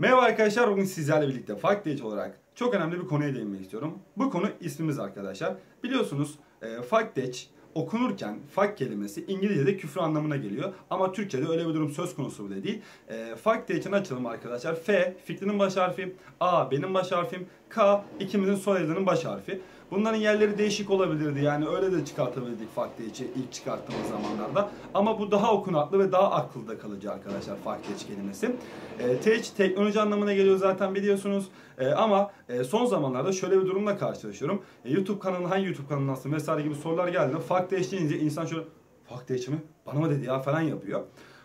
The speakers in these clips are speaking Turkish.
Merhaba arkadaşlar bugün sizlerle birlikte Fact Date olarak çok önemli bir konuya değinmek istiyorum. Bu konu ismimiz arkadaşlar. Biliyorsunuz e, Fact Date okunurken fact kelimesi İngilizce'de küfür anlamına geliyor. Ama Türkçe'de öyle bir durum söz konusu bile değil. E, fact date'in açılımı arkadaşlar F fikrinin baş harfi, A benim baş harfim, K ikimizin soyadının baş harfi. Bunların yerleri değişik olabilirdi yani öyle de çıkartabildik fact date'i ilk çıkarttığımız zamanlarda. Ama bu daha okunaklı ve daha akılda kalıcı arkadaşlar fact date kelimesi. E, tech teknoloji anlamına geliyor zaten biliyorsunuz. E, ama e, son zamanlarda şöyle bir durumla karşılaşıyorum. E, YouTube kanalı hangi YouTube kanalı nasıl vesaire gibi sorular geldiğinde fact date deyince insan şöyle fact date mi? Bana mı dedi ya falan yapıyor.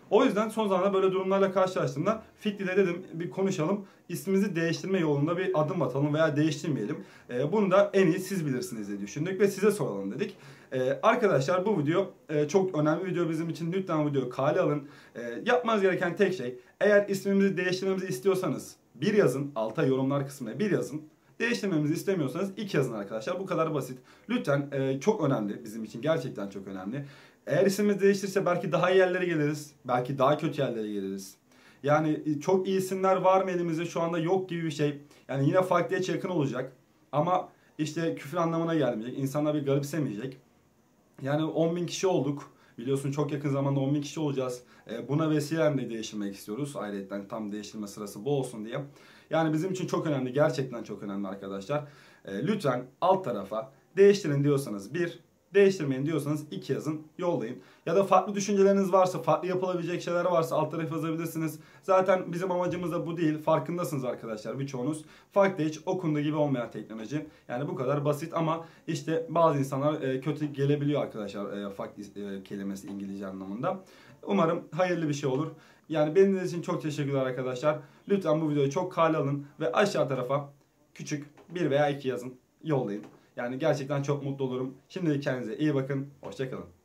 O yüzden son zamanlarda böyle durumlarla karşılaştığımda Fikri'de dedim bir konuşalım. İsmimizi değiştirme yolunda bir adım atalım veya değiştirmeyelim. E, bunu da en iyi siz bilirsiniz diye düşündük ve size soralım dedik. E, arkadaşlar bu video e, çok önemli bir video bizim için. Lütfen videoyu kale alın. E, yapmanız gereken tek şey eğer ismimizi değiştirmemizi istiyorsanız bir yazın alta yorumlar kısmına bir yazın. Değiştirmemizi istemiyorsanız iki yazın arkadaşlar. Bu kadar basit. Lütfen e, çok önemli bizim için gerçekten çok önemli. Eğer ismimiz değiştirse belki daha iyi yerlere geliriz. Belki daha kötü yerlere geliriz. Yani e, çok iyi isimler var mı elimizde şu anda yok gibi bir şey. Yani yine farklıya yakın olacak. Ama işte küfür anlamına gelmeyecek. İnsanlar bir garipsemeyecek. Yani 10 bin kişi olduk. Biliyorsun çok yakın zamanda 10 bin kişi olacağız. E, buna vesilemle değiştirmek istiyoruz. Ayrıca tam değiştirme sırası bu olsun diye. Yani bizim için çok önemli. Gerçekten çok önemli arkadaşlar. E, lütfen alt tarafa değiştirin diyorsanız bir, değiştirmeyin diyorsanız iki yazın yollayın. Ya da farklı düşünceleriniz varsa, farklı yapılabilecek şeyler varsa alt tarafa yazabilirsiniz. Zaten bizim amacımız da bu değil. Farkındasınız arkadaşlar birçoğunuz. Farklı hiç okunduğu gibi olmayan teknoloji. Yani bu kadar basit ama işte bazı insanlar e, kötü gelebiliyor arkadaşlar e, farklı e, kelimesi İngilizce anlamında. Umarım hayırlı bir şey olur. Yani benim için çok teşekkürler arkadaşlar. Lütfen bu videoyu çok kale alın ve aşağı tarafa küçük bir veya iki yazın yollayın. Yani gerçekten çok mutlu olurum. Şimdilik kendinize iyi bakın. Hoşçakalın.